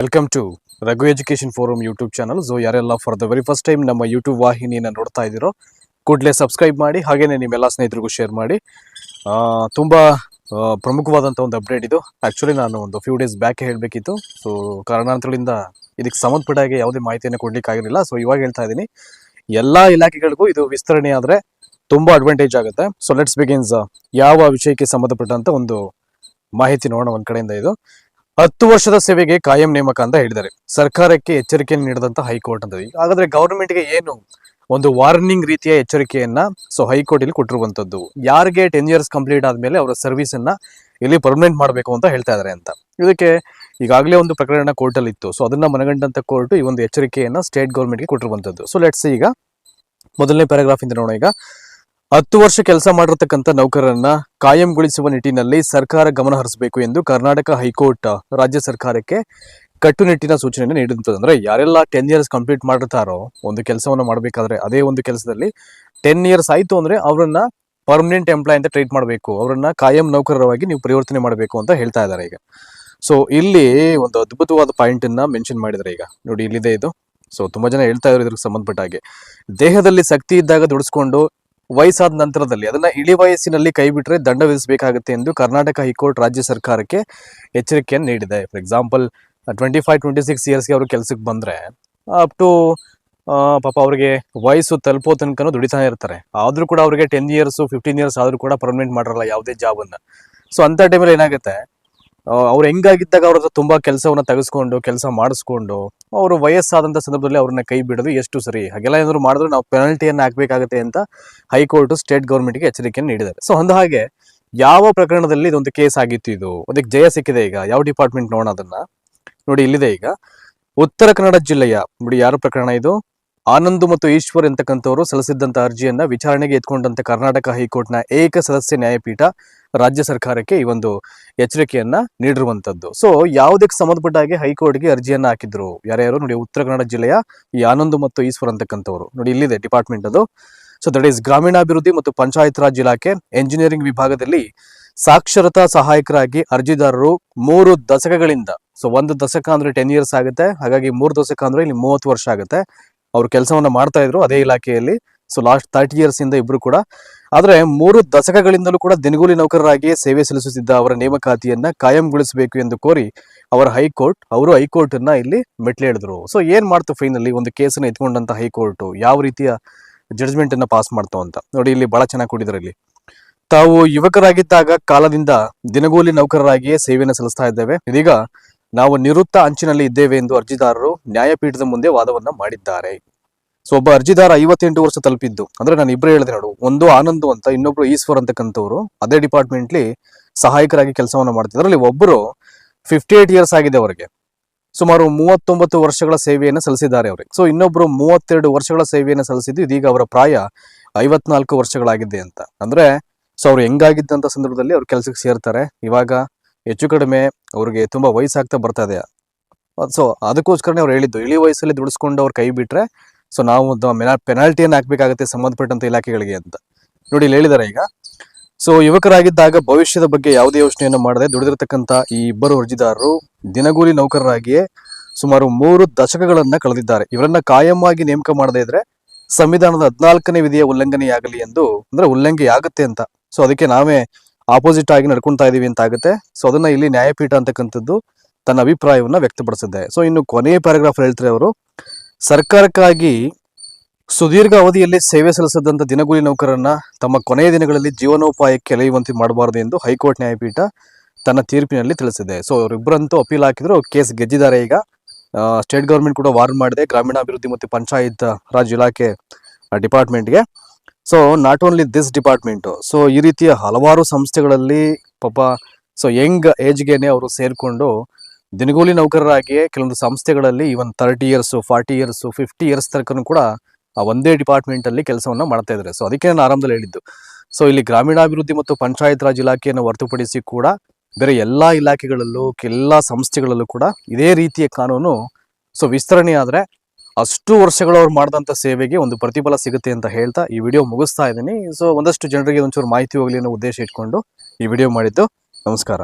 Welcome to Raghu education forum YouTube channel so ಯಾರೆಲ್ಲ for the very first time ನಮ್ಮ YouTube ವಾಹಿನಿಯನ್ನು ನೋಡ್ತಾ ಇದ್ದೀರೋ, ಕೂಡಲೇ ಸಬ್ಸ್ಕ್ರೈಬ್ ಮಾಡಿ ಹಾಗೆಯೇ ನಿಮ್ಮೆಲ್ಲ ಸ್ನೇಹಿತರಿಗೂ ಶೇರ್ ಮಾಡಿ. ತುಂಬ ಪ್ರಮುಖವಾದಂಥ ಒಂದು ಅಪ್ಡೇಟ್ ಇದು. ಆ್ಯಕ್ಚುಲಿ ನಾನು ಒಂದು ಫ್ಯೂ ಡೇಸ್ ಬ್ಯಾಕ್ ಹೇಳಬೇಕಿತ್ತು. ಸೊ ಕಾರಣಾಂತರಗಳಿಂದ ಇದಕ್ಕೆ ಸಂಬಂಧಪಟ್ಟಾಗೆ ಯಾವುದೇ ಮಾಹಿತಿಯನ್ನು ಕೊಡಲಿಕ್ಕಾಗಿರಲಿಲ್ಲ ಸೊ ಇವಾಗ ಹೇಳ್ತಾ ಇದ್ದೀನಿ. ಎಲ್ಲ ಇಲಾಖೆಗಳಿಗೂ ಇದು ವಿಸ್ತರಣೆ ಆದರೆ ತುಂಬ ಅಡ್ವಾಂಟೇಜ್ ಆಗುತ್ತೆ. ಸೊ ಲೆಟ್ಸ್ ಬಿಗಿನ್ಸ್ ಯಾವ ವಿಷಯಕ್ಕೆ ಸಂಬಂಧಪಟ್ಟಂಥ ಒಂದು ಮಾಹಿತಿ ನೋಡೋಣ ಒಂದು ಕಡೆಯಿಂದ ಇದು. ಹತ್ತು ವರ್ಷದ ಸೇವೆಗೆ ಕಾಯಂ ನೇಮಕ ಅಂತ ಹೇಳಿದ್ದಾರೆ. ಸರ್ಕಾರಕ್ಕೆ ಎಚ್ಚರಿಕೆಯನ್ನು ನೀಡಿದಂತ ಹೈಕೋರ್ಟ್ ಅಂತ. ಹಾಗಾದ್ರೆ ಗವರ್ಮೆಂಟ್ಗೆ ಏನು ಒಂದು ವಾರ್ನಿಂಗ್ ರೀತಿಯ ಎಚ್ಚರಿಕೆಯನ್ನ ಸೊ ಹೈಕೋರ್ಟ್ ಇಲ್ಲಿ ಕೊಟ್ಟಿರುವಂತದ್ದು? ಯಾರಿಗೆ ಟೆನ್ ಇಯರ್ಸ್ ಕಂಪ್ಲೀಟ್ ಆದ್ಮೇಲೆ ಅವರ ಸರ್ವಿಸ್ ಅನ್ನ ಇಲ್ಲಿ ಪರ್ಮನೆಂಟ್ ಮಾಡಬೇಕು ಅಂತ ಹೇಳ್ತಾ ಇದಾರೆ ಅಂತ. ಇದಕ್ಕೆ ಈಗಾಗಲೇ ಒಂದು ಪ್ರಕರಣ ಕೋರ್ಟ್ ಅಲ್ಲಿ ಇತ್ತು. ಸೊ ಅದನ್ನ ಮನಗಂಡಂತ ಕೋರ್ಟ್ ಈ ಒಂದು ಎಚ್ಚರಿಕೆಯನ್ನ ಸ್ಟೇಟ್ ಗೌರ್ಮೆಂಟ್ಗೆ ಕೊಟ್ಟಿರುವಂತದ್ದು. ಸೊ ಲೆಟ್ಸ್ ಈಗ. ಮೊದಲನೇ ಪ್ಯಾರಾಗ್ರಾಫ್ ಇಂದ ನೋಡೋಣ ಈಗ. ಹತ್ತು ವರ್ಷ ಕೆಲಸ ಮಾಡಿರತಕ್ಕಂಥ ನೌಕರರನ್ನ ಕಾಯಂಗೊಳಿಸುವ ನಿಟ್ಟಿನಲ್ಲಿ ಸರ್ಕಾರ ಗಮನ ಹರಿಸಬೇಕು ಎಂದು ಕರ್ನಾಟಕ ಹೈಕೋರ್ಟ್ ರಾಜ್ಯ ಸರ್ಕಾರಕ್ಕೆ ಕಟ್ಟುನಿಟ್ಟಿನ ಸೂಚನೆಯನ್ನು ನೀಡಿದಂಥದ್ದು. ಅಂದರೆ ಯಾರೆಲ್ಲ ಟೆನ್ ಇಯರ್ಸ್ ಕಂಪ್ಲೀಟ್ ಮಾಡಿರ್ತಾರೋ ಒಂದು ಕೆಲಸವನ್ನು ಮಾಡಬೇಕಾದ್ರೆ ಅದೇ ಒಂದು ಕೆಲಸದಲ್ಲಿ ಟೆನ್ ಇಯರ್ಸ್ ಆಯಿತು ಅಂದ್ರೆ ಅವರನ್ನ ಪರ್ಮನೆಂಟ್ ಎಂಪ್ಲಾಯ್ ಅಂತ ಟ್ರೀಟ್ ಮಾಡಬೇಕು. ಅವರನ್ನ ಕಾಯಂ ನೌಕರರಾಗಿ ನೀವು ಪರಿವರ್ತನೆ ಮಾಡಬೇಕು ಅಂತ ಹೇಳ್ತಾ ಇದ್ದಾರೆ ಈಗ. ಸೊ ಇಲ್ಲಿ ಒಂದು ಅದ್ಭುತವಾದ ಪಾಯಿಂಟ್ ಅನ್ನ ಮೆನ್ಷನ್ ಮಾಡಿದ್ದಾರೆ ಈಗ. ನೋಡಿ, ಇಲ್ಲಿದೆ ಇದು. ಸೊ ತುಂಬಾ ಜನ ಹೇಳ್ತಾ ಇದ್ರು ಇದಕ್ಕೆ ಸಂಬಂಧಪಟ್ಟ ಹಾಗೆ. ದೇಹದಲ್ಲಿ ಶಕ್ತಿ ಇದ್ದಾಗ ದುಡಿಸ್ಕೊಂಡು ವಯಸ್ಸಾದ ನಂತರದಲ್ಲಿ ಅದನ್ನ ಇಳಿ ವಯಸ್ಸಿನಲ್ಲಿ ಕೈ ಬಿಟ್ಟರೆ ದಂಡ ವಿಧಿಸಬೇಕಾಗುತ್ತೆ ಎಂದು ಕರ್ನಾಟಕ ಹೈಕೋರ್ಟ್ ರಾಜ್ಯ ಸರ್ಕಾರಕ್ಕೆ ಎಚ್ಚರಿಕೆಯನ್ನು ನೀಡಿದೆ. For example twenty five twenty six ಇಯರ್ಸ್ಗೆ ಅವರು ಕೆಲಸಕ್ಕೆ ಬಂದ್ರೆ ಅಪ್ ಟು ಪಾಪ ಅವ್ರಿಗೆ ವಯಸ್ಸು ತಲುಪೋ ತನಕನೂ ದುಡಿತಾನೆ ಇರ್ತಾರೆ. ಆದ್ರೂ ಕೂಡ ಅವರಿಗೆ ಟೆನ್ ಇಯರ್ಸ್ ಫಿಫ್ಟೀನ್ ಇಯರ್ಸ್ ಆದ್ರೂ ಕೂಡ ಪರ್ಮನೆಂಟ್ ಮಾಡಿರಲ್ಲ ಯಾವುದೇ ಜಾಬ್ ಅನ್ನ. ಸೊ ಅಂತ ಟೈಮಲ್ಲಿ ಏನಾಗುತ್ತೆ? ಅವ್ರು ಹೆಂಗಾಗಿದ್ದಾಗ ಅವ್ರ ಹತ್ರ ತುಂಬಾ ಕೆಲಸವನ್ನ ತೆಗೆಸ್ಕೊಂಡು, ಕೆಲಸ ಮಾಡಿಸ್ಕೊಂಡು, ಅವರು ವಯಸ್ಸಾದಂತ ಸಂದರ್ಭದಲ್ಲಿ ಅವ್ರನ್ನ ಕೈ ಬಿಡೋದು ಎಷ್ಟು ಸರಿ. ಹಾಗೆಲ್ಲ ಏನಾದ್ರು ಮಾಡಿದ್ರೆ ನಾವು ಪೆನಾಲ್ಟಿಯನ್ನು ಹಾಕ್ಬೇಕಾಗತ್ತೆ ಅಂತ ಹೈಕೋರ್ಟ್, ಸ್ಟೇಟ್ ಗೌರ್ಮೆಂಟ್ಗೆ ಎಚ್ಚರಿಕೆಯನ್ನು ನೀಡಿದ್ದಾರೆ. ಸೊ ಅಂದ ಹಾಗೆ ಯಾವ ಪ್ರಕರಣದಲ್ಲಿ ಇದೊಂದು ಕೇಸ್ ಆಗಿತ್ತು ಇದು? ಅದಕ್ಕೆ ಜಯ ಸಿಕ್ಕಿದೆ ಈಗ. ಯಾವ ಡಿಪಾರ್ಟ್ಮೆಂಟ್ ನೋಡೋಣ ಅದನ್ನ ನೋಡಿ, ಇಲ್ಲಿದೆ ಈಗ. ಉತ್ತರ ಕನ್ನಡ ಜಿಲ್ಲೆಯ, ನೋಡಿ, ಯಾರು ಪ್ರಕರಣ ಇದು? ಆನಂದ್ ಮತ್ತು ಈಶ್ವರ್ ಎಂತಕ್ಕಂಥವರು ಸಲ್ಲಿಸಿದ್ದಂಥ ಅರ್ಜಿಯನ್ನ ವಿಚಾರಣೆಗೆ ಎತ್ಕೊಂಡಂತ ಕರ್ನಾಟಕ ಹೈಕೋರ್ಟ್ನ ಏಕ ಸದಸ್ಯ ನ್ಯಾಯಪೀಠ ರಾಜ್ಯ ಸರ್ಕಾರಕ್ಕೆ ಈ ಒಂದು ಎಚ್ಚರಿಕೆಯನ್ನ ನೀಡಿರುವಂತದ್ದು ಸೊ ಯಾವುದಕ್ಕೆ ಸಂಬಂಧಪಟ್ಟ ಹಾಗೆ ಹೈಕೋರ್ಟ್ಗೆ ಅರ್ಜಿಯನ್ನ ಹಾಕಿದ್ರು? ಯಾರ್ಯಾರು? ನೋಡಿ, ಉತ್ತರ ಕನ್ನಡ ಜಿಲ್ಲೆಯ ಈ ಆನಂದ್ ಮತ್ತು ಈಶ್ವರ್ ಅಂತಕ್ಕಂಥವ್ರು. ನೋಡಿ, ಇಲ್ಲಿದೆ ಡಿಪಾರ್ಟ್ಮೆಂಟ್ ಅದು. ಸೊ ದಟ್ ಈಸ್ ಗ್ರಾಮೀಣಾಭಿವೃದ್ಧಿ ಮತ್ತು ಪಂಚಾಯತ್ ರಾಜ್ ಇಲಾಖೆ ಎಂಜಿನಿಯರಿಂಗ್ ವಿಭಾಗದಲ್ಲಿ ಸಾಕ್ಷರತಾ ಸಹಾಯಕರಾಗಿ ಅರ್ಜಿದಾರರು ಮೂರು ದಶಕಗಳಿಂದ. ಸೊ ಒಂದು ದಶಕ ಅಂದ್ರೆ ಟೆನ್ ಇಯರ್ಸ್ ಆಗುತ್ತೆ. ಹಾಗಾಗಿ ಮೂರು ದಶಕ ಅಂದ್ರೆ ಇಲ್ಲಿ ಮೂವತ್ತು ವರ್ಷ ಆಗುತ್ತೆ. ಅವ್ರು ಕೆಲಸವನ್ನ ಮಾಡ್ತಾ ಇದ್ರು ಅದೇ ಇಲಾಖೆಯಲ್ಲಿ. ಸೊ ಲಾಸ್ಟ್ ತರ್ಟಿ ಇಯರ್ಸ್ ಇಂದ ಇಬ್ರು ಕೂಡ. ಆದ್ರೆ ಮೂರು ದಶಕಗಳಿಂದಲೂ ಕೂಡ ದಿನಗೂಲಿ ನೌಕರರಾಗಿ ಸೇವೆ ಸಲ್ಲಿಸುತ್ತಿದ್ದ ಅವರ ನೇಮಕಾತಿಯನ್ನ ಕಾಯಂಗೊಳಿಸಬೇಕು ಎಂದು ಕೋರಿ ಅವರ ಹೈಕೋರ್ಟ್, ಅವರು ಹೈಕೋರ್ಟ್ ಅನ್ನ ಇಲ್ಲಿ ಮೆಟ್ಲೇಳಿದ್ರು ಸೊ ಏನ್ ಮಾಡ್ತು ಫೈನಲಿ ಒಂದು ಕೇಸನ್ನ ಎತ್ಕೊಂಡಂತ ಹೈಕೋರ್ಟ್? ಯಾವ ರೀತಿಯ ಜಡ್ಜ್ಮೆಂಟ್ ಅನ್ನ ಪಾಸ್ ಮಾಡ್ತಾವ ಅಂತ? ನೋಡಿ, ಇಲ್ಲಿ ಬಹಳ ಚೆನ್ನಾಗಿ ಕೊಟ್ಟಿದ್ದಾರೆ ಇಲ್ಲಿ. ತಾವು ಯುವಕರಾಗಿದ್ದಾಗ ಕಾಲದಿಂದ ದಿನಗೂಲಿ ನೌಕರರಾಗಿಯೇ ಸೇವೆಯನ್ನು ಸಲ್ಲಿಸ್ತಾ ಇದ್ದೇವೆ. ಇದೀಗ ನಾವು ನಿವೃತ್ತ ಅಂಚಿನಲ್ಲಿ ಇದ್ದೇವೆ ಎಂದು ಅರ್ಜಿದಾರರು ನ್ಯಾಯಪೀಠದ ಮುಂದೆ ವಾದವನ್ನ ಮಾಡಿದ್ದಾರೆ. ಸೊ, ಒಬ್ಬ ಅರ್ಜಿದಾರ ಐವತ್ತೆಂಟು ವರ್ಷ ತಲುಪಿದ್ದು, ಅಂದ್ರೆ ನಾನು ಇಬ್ರು ಹೇಳಿದೆ ನೋಡು, ಒಂದು ಆನಂದ್ ಅಂತ ಇನ್ನೊಬ್ರು ಈಶ್ವರ್ ಅಂತಕ್ಕಂಥವ್ರು ಅದೇ ಡಿಪಾರ್ಟ್ಮೆಂಟ್ಲಿ ಸಹಾಯಕರಾಗಿ ಕೆಲಸವನ್ನ ಮಾಡ್ತಿದ್ರು. ಅಲ್ಲಿ ಒಬ್ಬರು ಫಿಫ್ಟಿ ಏಟ್ ಇಯರ್ಸ್ ಆಗಿದೆ ಅವರಿಗೆ. ಸುಮಾರು ಮೂವತ್ತೊಂಬತ್ತು ವರ್ಷಗಳ ಸೇವೆಯನ್ನು ಸಲ್ಲಿಸಿದ್ದಾರೆ ಅವರಿಗೆ. ಸೊ, ಇನ್ನೊಬ್ರು ಮೂವತ್ತೆರಡು ವರ್ಷಗಳ ಸೇವೆಯನ್ನು ಸಲ್ಲಿಸಿದ್ದು ಇದೀಗ ಅವರ ಪ್ರಾಯ ಐವತ್ನಾಲ್ಕು ವರ್ಷಗಳಾಗಿದೆ ಅಂತ. ಅಂದ್ರೆ, ಸೊ, ಅವ್ರು ಹೆಂಗಾಗಿದ್ದಂತ ಸಂದರ್ಭದಲ್ಲಿ ಅವ್ರು ಕೆಲಸಕ್ಕೆ ಸೇರ್ತಾರೆ. ಇವಾಗ ಹೆಚ್ಚು ಕಡಿಮೆ ಅವ್ರಿಗೆ ತುಂಬಾ ವಯಸ್ಸಾಗ್ತಾ ಬರ್ತಾ ಇದೆ. ಸೊ ಅದಕ್ಕೋಸ್ಕರನೇ ಅವ್ರು ಹೇಳಿದ್ದು, ಇಳಿ ವಯಸ್ಸಲ್ಲಿ ದುಡಿಸ್ಕೊಂಡು ಅವ್ರು ಕೈ ಬಿಟ್ಟರೆ ಸೊ ನಾವು ಪೆನಾಲ್ಟಿಯನ್ನು ಹಾಕಬೇಕಾಗುತ್ತೆ ಸಂಬಂಧಪಟ್ಟಂತ ಇಲಾಖೆಗಳಿಗೆ ಅಂತ. ನೋಡಿ ಇಲ್ಲಿ ಹೇಳಿದ್ದಾರೆ ಈಗ. ಸೊ ಯುವಕರಾಗಿದ್ದಾಗ ಭವಿಷ್ಯದ ಬಗ್ಗೆ ಯಾವುದೇ ಯೋಚನೆಯನ್ನು ಮಾಡದೆ ದುಡಿದಿರತಕ್ಕಂಥ ಈ ಇಬ್ಬರು ಅರ್ಜಿದಾರರು ದಿನಗೂಲಿ ನೌಕರರಾಗಿಯೇ ಸುಮಾರು ಮೂರು ದಶಕಗಳನ್ನು ಕಳೆದಿದ್ದಾರೆ. ಇವರನ್ನ ಕಾಯಂವಾಗಿ ನೇಮಕ ಮಾಡದೇ ಇದ್ರೆ ಸಂವಿಧಾನದ ಹದಿನಾಲ್ಕನೇ ವಿಧಿಯ ಉಲ್ಲಂಘನೆಯಾಗಲಿ ಎಂದು, ಅಂದ್ರೆ ಉಲ್ಲಂಘನೆ ಆಗುತ್ತೆ ಅಂತ. ಸೊ ಅದಕ್ಕೆ ನಾವೇ ಆಪೋಸಿಟ್ ಆಗಿ ನಡ್ಕೊಳ್ತಾ ಇದೀವಿ ಅಂತ ಆಗುತ್ತೆ. ಸೊ ಅದನ್ನ ಇಲ್ಲಿ ನ್ಯಾಯಪೀಠ ಅಂತಕ್ಕಂಥದ್ದು ತನ್ನ ಅಭಿಪ್ರಾಯವನ್ನ ವ್ಯಕ್ತಪಡಿಸಿದೆ. ಸೊ ಇನ್ನು ಕೊನೆಯ ಪ್ಯಾರಾಗ್ರಾಫ್ ಹೇಳ್ತಾರೆ ಅವರು, ಸರ್ಕಾರಕ್ಕಾಗಿ ಸುದೀರ್ಘ ಅವಧಿಯಲ್ಲಿ ಸೇವೆ ಸಲ್ಲಿಸದಂಥ ದಿನಗೂಲಿ ನೌಕರರನ್ನ ತಮ್ಮ ಕೊನೆಯ ದಿನಗಳಲ್ಲಿ ಜೀವನೋಪಾಯಕ್ಕೆ ಎಲೆಯುವಂತೆ ಮಾಡಬಾರದು ಎಂದು ಹೈಕೋರ್ಟ್ ನ್ಯಾಯಪೀಠ ತನ್ನ ತೀರ್ಪಿನಲ್ಲಿ ತಿಳಿಸಿದೆ. ಸೊ ಅವರಿಬ್ಬರಂತೂ ಅಪೀಲ್ ಹಾಕಿದ್ರು, ಕೇಸ್ ಗೆದ್ದಿದ್ದಾರೆ ಈಗ. ಸ್ಟೇಟ್ ಗೌರ್ಮೆಂಟ್ ಕೂಡ ವಾರ್ನ್ ಮಾಡಿದೆ, ಗ್ರಾಮೀಣಾಭಿವೃದ್ಧಿ ಮತ್ತು ಪಂಚಾಯತ್ ರಾಜ್ ಇಲಾಖೆ ಡಿಪಾರ್ಟ್ಮೆಂಟ್ಗೆ so not only this department so ಈ ರೀತಿಯ ಹಲವಾರು ಸಂಸ್ಥೆಗಳಲ್ಲಿ ಪಾಪ ಸೊ ಯಂಗ್ ಏಜ್ಗೇನೆ ಅವರು ಸೇರಿಕೊಂಡು ದಿನಗೂಲಿ ನೌಕರರಾಗಿಯೇ ಕೆಲವೊಂದು ಸಂಸ್ಥೆಗಳಲ್ಲಿ even thirty years forty years fifty years ತನಕನೂ ಕೂಡ ಆ ಒಂದೇ ಡಿಪಾರ್ಟ್ಮೆಂಟಲ್ಲಿ ಕೆಲಸವನ್ನು ಮಾಡ್ತಾ ಇದ್ದಾರೆ ಸೊ ಅದಕ್ಕೆ ನಾನು ಆರಂಭದಲ್ಲಿ ಹೇಳಿದ್ದು. ಸೊ ಇಲ್ಲಿ ಗ್ರಾಮೀಣಾಭಿವೃದ್ಧಿ ಮತ್ತು ಪಂಚಾಯತ್ ರಾಜ್ ಇಲಾಖೆಯನ್ನು ಹೊರತುಪಡಿಸಿ ಕೂಡ ಬೇರೆ ಎಲ್ಲ ಇಲಾಖೆಗಳಲ್ಲೂ, ಎಲ್ಲ ಸಂಸ್ಥೆಗಳಲ್ಲೂ ಕೂಡ ಇದೇ ರೀತಿಯ ಕಾನೂನು ಸೊ ವಿಸ್ತರಣೆ ಆದ್ರೆ ಅಷ್ಟು ವರ್ಷಗಳು ಅವ್ರು ಮಾಡಿದಂಥ ಸೇವೆಗೆ ಒಂದು ಪ್ರತಿಫಲ ಸಿಗುತ್ತೆ ಅಂತ ಹೇಳ್ತಾ ಈ ವಿಡಿಯೋ ಮುಗಿಸ್ತಾ ಇದ್ದೀನಿ. ಸೊ ಒಂದಷ್ಟು ಜನರಿಗೆ ಒಂಚೂರು ಮಾಹಿತಿ ಹೋಗಲಿ ಅನ್ನೋ ಉದ್ದೇಶ ಇಟ್ಕೊಂಡು ಈ ವಿಡಿಯೋ ಮಾಡಿದ್ದು. ನಮಸ್ಕಾರ.